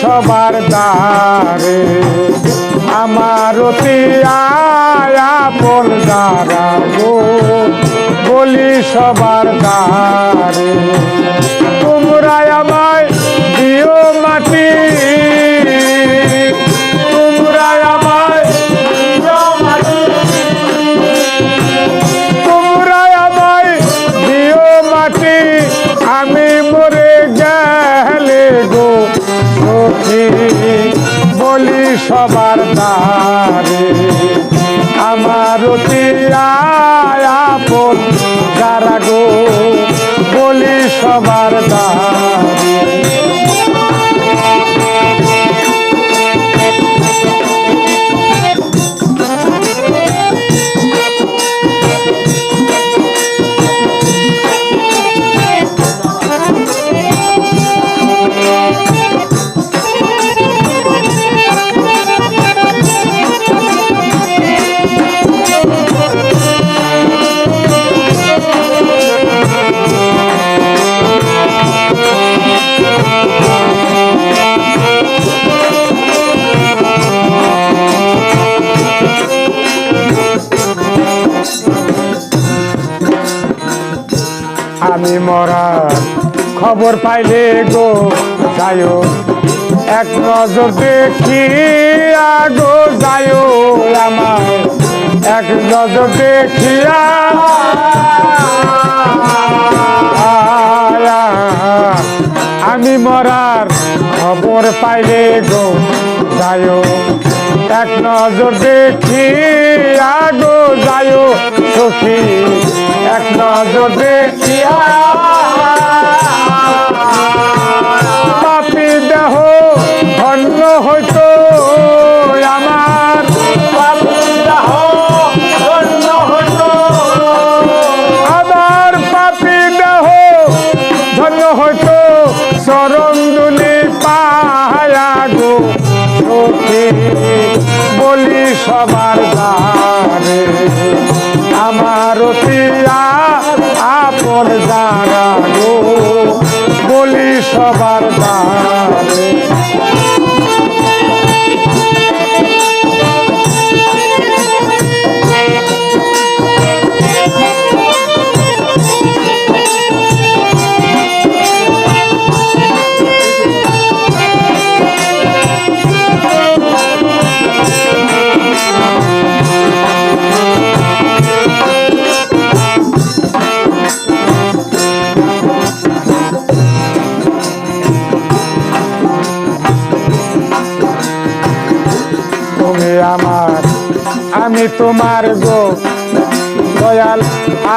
সবার দ্বারে। আমার অতি আপন দ্বারা গো বলি সবার দ্বারে। তোমরা আমায় দিও মাটি। বলি সবার দারে আমার আপন যারা গো বলি সবার দ্বারে আমি মরা খবর পাইলে গো যায়ও এক নজর দেখি আগো যায়ও আমার এক নজর দেখিয়া আমি মরার খবর পাইলে গো যায়ও এক নজর দেখি আগো যায়ও সখী এক নজর দেহ ধন্য হইতো আমার। আমার পাপি ধন্য হইতো। চরণ দুলি পায়া গো বলি সবার দ্বারে। আমার আপন জানা গো বলি সবার দ্বারে আমি তোমার গো দয়াল,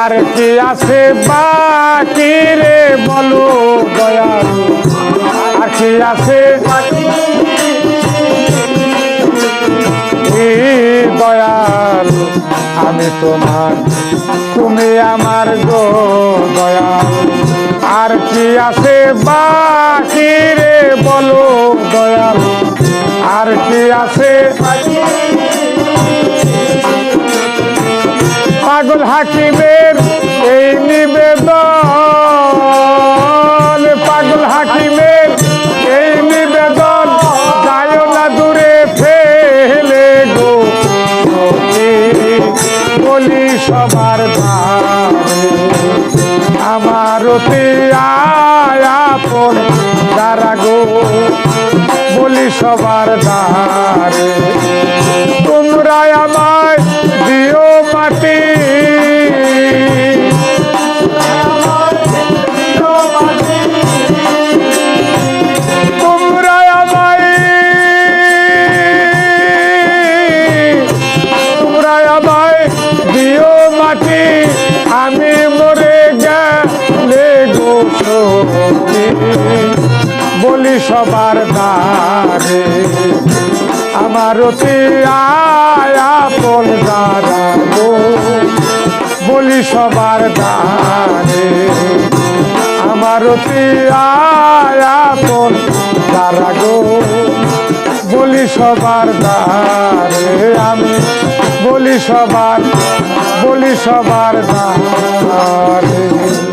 আর কি আছে বাকি রে বলো দয়াল? আর কি আছে দয়াল, আমি তোমার, তুমি আমার গো দয়াল। আর কি আছে বাকি রে বলো দয়াল? আর কি আছে পাগল হাকিমের এই নিবেদন। পাগল হাকিমের এই নিবেদন। যায় না দূরে ফেলে গো। বলি সবার আমার অতি আপন গো, বলি সবার দ্বারে তোমরা আমায় দিও মাটি। বলি সবার দ্বারে আমার অতি আপন বলি সবার দ্বারে আমার অতি আপন গো, বলি সবার দ্বারে আমি বলি সবার বলি সবার দ্বারে